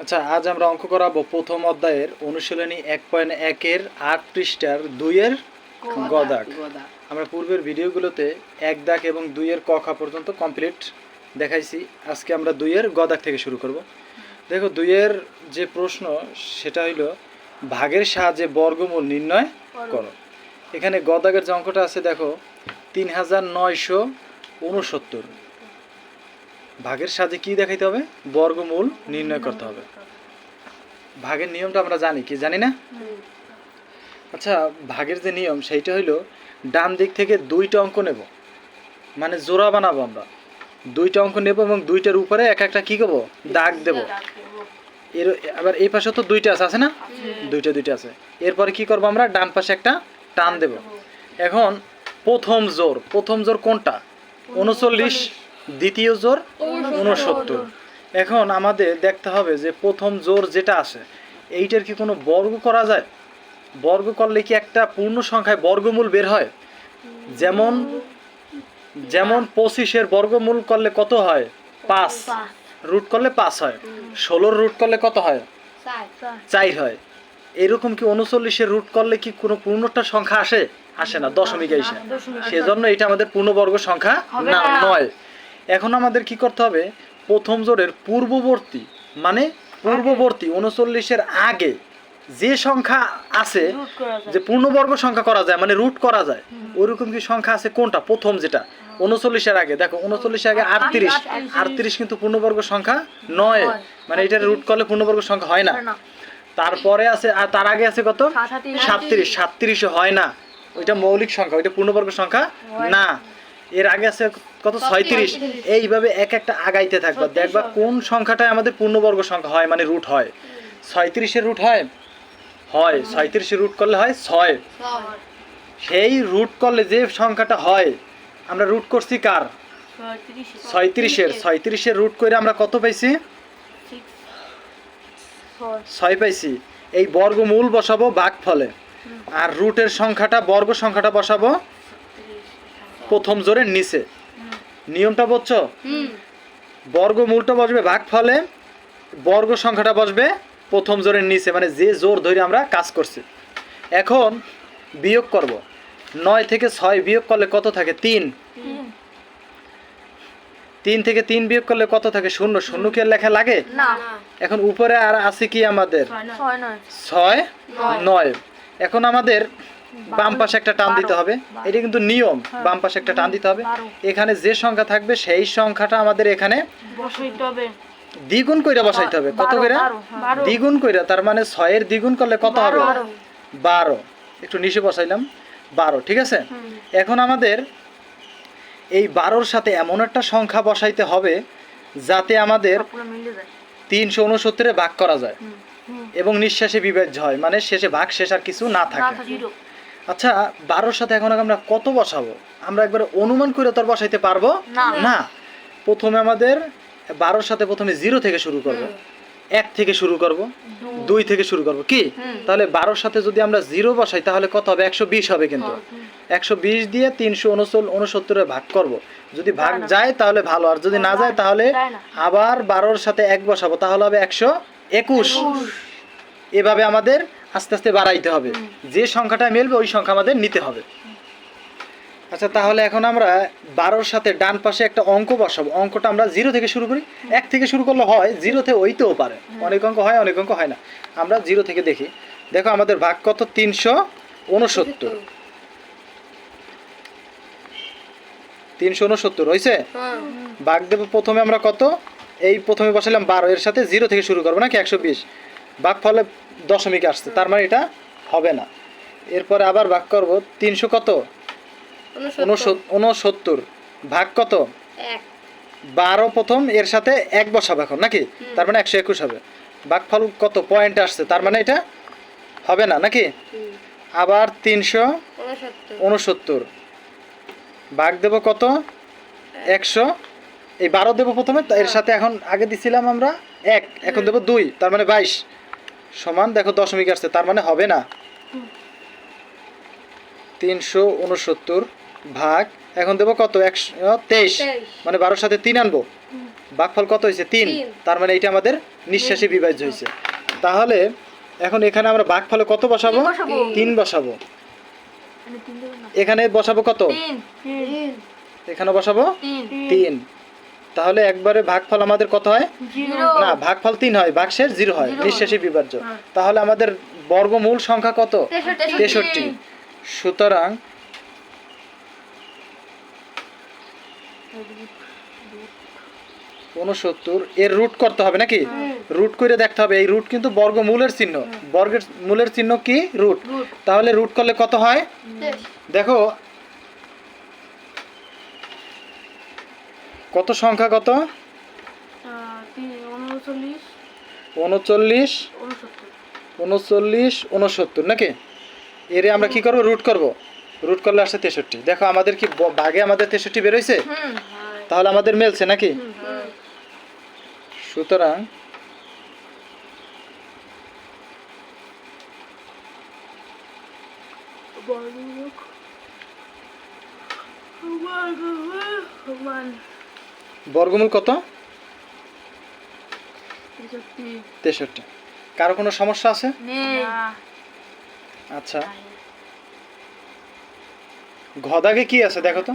আচ্ছা আজ আমরা অঙ্ক করাবো প্রথম অধ্যায়ের অনুশীলনী এক পয়েন্ট একের আট পৃষ্ঠার দুইয়ের গদাক আমরা পূর্বের ভিডিওগুলোতে এক দাগ এবং দুইয়ের কখা পর্যন্ত কমপ্লিট দেখাইছি। আজকে আমরা দুইয়ের গদাক থেকে শুরু করব। দেখো দুইয়ের যে প্রশ্ন সেটা হইল ভাগের সাহায্যে বর্গমূল নির্ণয় করো। এখানে গদাকের যে অঙ্কটা আছে দেখো তিন হাজার নয়শো উনসত্তর। ভাগের সাথে কি দেখাইতে হবে? বর্গমূল নির্ণয় করতে হবে। ভাগের নিয়মটা আমরা জানি কি? জানি না? আচ্ছা ভাগের যে নিয়ম সেইটা হইল ডান দিক থেকে দুইটা অঙ্ক নেব। মানে জোড়া বানাবো আমরা। দুইটা অঙ্ক নেব এবং দুইটার উপরে এক একটা কি করব? দাগ দেব। এর আবার এই পাশে তো দুইটা আছে আছে না? দুইটা দুইটা আছে। এরপরে কি করব আমরা? ডান পাশে একটা টান দেব। এখন প্রথম জোর প্রথম জোর কোনটা? উনচল্লিশ। দ্বিতীয় জোর উনসত্তর এখন আমাদের দেখতে হবে যে প্রথম জোর যেটা আছে এইটার কি কোনো বর্গ করা যায়? বর্গ করলে কি একটা পূর্ণ সংখ্যায় বর্গমূল বের হয়? যেমন যেমন পঁচিশের বর্গমূল করলে কত হয়? পাঁচ। রুট করলে পাঁচ হয়। ষোলোর রুট করলে কত হয়? চার হয়। এরকম কি উনচল্লিশের রুট করলে কি কোনো পূর্ণটা সংখ্যা আসে? আসে না দশমিক এসে। সেজন্য এটা আমাদের পূর্ণবর্গ সংখ্যা না। নয়। এখন আমাদের কি করতে হবে? প্রথম জোরের পূর্ববর্তী মানে পূর্ববর্তী উনচল্লিশের আগে যে সংখ্যা আছে যে পূর্ণবর্গ সংখ্যা করা যায় মানে রুট করা যায় ওইরকম কি সংখ্যা আছে? কোনটা? প্রথম যেটা। উনচল্লিশের আগে। দেখো উনচল্লিশের আগে আটত্রিশ। আটত্রিশ। কিন্তু পূর্ণবর্গ সংখ্যা নয়। মানে এটা রুট করলে পূর্ণবর্গ সংখ্যা হয় না। তারপরে আছে আর তার আগে আছে কত? সাতত্রিশ সাতত্রিশ হয় না। ওইটা মৌলিক সংখ্যা ওইটা পূর্ণবর্গ সংখ্যা না। এর আগে আছে কত? ছয়ত্রিশ। এইভাবে এক একটা আগাইতে থাকবা। দেখবা কোন সংখ্যাটাই আমাদের পূর্ণবর্গ সংখ্যা হয় মানে রুট হয়। ছয়ত্রিশের রুট হয়? হয়। ছয়ত্রিশের রুট করলে হয় ছয়। সেই রুট করলে যে সংখ্যাটা হয় আমরা রুট করছি কার? ছয়ত্রিশের। ছয়ত্রিশের। রুট করে আমরা কত পাইছি? ছয়। পাইছি। এই বর্গমূল বসাবো ভাগ ফলে আর রুটের সংখ্যাটা বর্গ সংখ্যাটা বসাবো প্রথম জোরের নিচে। নিয়মটা বুঝছ? বর্গমূলটা বসবে ভাগ ফলে বর্গ সংখ্যাটা বসবে প্রথম জোরের নিচে মানে যে জোর ধরে আমরা কাজ করছি। এখন বিয়োগ করব। নয় থেকে ছয় বিয়োগ করলে কত থাকে? তিন। তিন। থেকে তিন বিয়োগ করলে কত থাকে? শূন্য। শূন্য কি আর লেখা লাগে? এখন উপরে আর আছে কি আমাদের? ছয়। নয়। এখন আমাদের বাম পাশে একটা টান দিতে হবে। এটা কিন্তু নিয়ম বাম পাশে একটা টান দিতে হবে। এখানে যে সংখ্যা থাকবে সেই সংখ্যাটা আমাদের এখানে বসাইতে হবে। দ্বিগুণ কইরা বসাইতে হবে। কত কইরা? বারো। দ্বিগুণ কইরা তার মানে ছয়ের দ্বিগুণ করলে কত হবে? বারো। একটু নিচে বসাইলাম। বারো ঠিক আছে? এখন আমাদের এই বারোর সাথে এমন একটা সংখ্যা বসাইতে হবে যাতে আমাদের তিনশো উনসত্তরে ভাগ করা যায়। এবং নিঃশ্বাসে বিভাজ্য হয়। মানে শেষে ভাগ শেষ আর কিছু না থাকে। আচ্ছা বারোর সাথে এখন আমরা কত বসাবো? আমরা একবার অনুমান করে তো আর বসাইতে পারব? না। প্রথমে আমাদের বারোর সাথে প্রথমে জিরো থেকে শুরু করব। এক থেকে শুরু করব। দুই। থেকে শুরু করব। কি? তাহলে বারোর সাথে যদি আমরা জিরো বসাই তাহলে কত হবে? একশো বিশ হবে কিন্তু। একশো বিশ দিয়ে তিনশো উনচল উনসত্তরে ভাগ করব। যদি ভাগ যায় তাহলে ভালো। আর যদি না যায় তাহলে আবার বারোর সাথে এক বসাবো তাহলে হবে একশো। একুশ। এভাবে আমাদের আস্তে আস্তে বাড়াইতে হবে। যে সংখ্যাটা মিলবে ওই সংখ্যা আমাদের নিতে হবে। আচ্ছা তাহলে এখন আমরা বারোর সাথে ডান পাশে একটা অঙ্ক বসাবো। অঙ্কটা আমরা জিরো থেকে শুরু করি। এক থেকে শুরু করলে হয় জিরোতে ওইতেও পারে। অনেক অঙ্ক হয় অনেক অঙ্ক হয় না। আমরা জিরো থেকে দেখি। দেখো আমাদের ভাগ কত? তিনশো উনসত্তর। তিনশো উনসত্তর হয়েছে ভাগ দেবো প্রথমে আমরা কত? এই প্রথমে বসালাম বারো এর সাথে জিরো থেকে শুরু করব নাকি একশো বিশ? ভাগ ফলে দশমিক আসছে তার মানে এটা হবে না। এরপরে আবার ভাগ করব তিনশো কত? উনসত- উনসত্তর ভাগ কত? বারো প্রথম এর সাথে এক বসাবো এখন নাকি? তার মানে একশো একুশ হবে। ভাগফল কত? পয়েন্ট আসছে তার মানে এটা হবে না নাকি? আবার তিনশো উনসত্তর ভাগ দেব কত? একশো। এই বারো দেবো প্রথমে এর সাথে এখন আগে দিছিলাম আমরা এক এখন দেবো দুই তার মানে বাইশ। সমান দেখো দশমিক আসছে তার মানে হবে না। তিনশো উনসত্তর ভাগ এখন দেবো কত? একশো তেইশ। মানে বারোর সাথে তিন আনব। ভাগফল কত হয়েছে? তিন। তার মানে এটা আমাদের নিঃশ্বাসী বিভাজ্য হয়েছে। তাহলে এখন এখানে আমরা ভাগফলে কত বসাবো? তিন বসাবো। এখানে তিন দেবেন না। এখানে বসাবো কত? তিন। তিন। এখানে বসাবো? তিন। তিন। তাহলে একবারে ভাগফল আমাদের কত হয়? না ভাগফল তিন হয় ভাগশেষ জিরো হয় জিরো হয়। নিঃশ্বাসী বিভাজ্য। হ্যাঁ। তাহলে আমাদের বর্গমূল সংখ্যা কত? তেষট্টি। সুতরাং উনসত্তর এর রুট করতে হবে নাকি? রুট করে দেখতে হবে এই রুট কিন্তু বর্গমূলের চিহ্ন। বর্গের মূলের চিহ্ন কি? রুট তাহলে রুট করলে কত হয়? দেখো কত সংখ্যা কত? উনচল্লিশ। উনচল্লিশ উনসত্তর। নাকি? এরে আমরা কি করব? রুট করব। রুট করলে আসছে তেষট্টি। দেখো আমাদের কি বাগে আমাদের তেষট্টি বেরোইছে? তাহলে আমাদের মেলছে নাকি? সুতরাং বর্গমূল কত? তেষট্টি। কারও কোনো সমস্যা আছে? আচ্ছা। ঘদাগে কি আছে দেখো তো?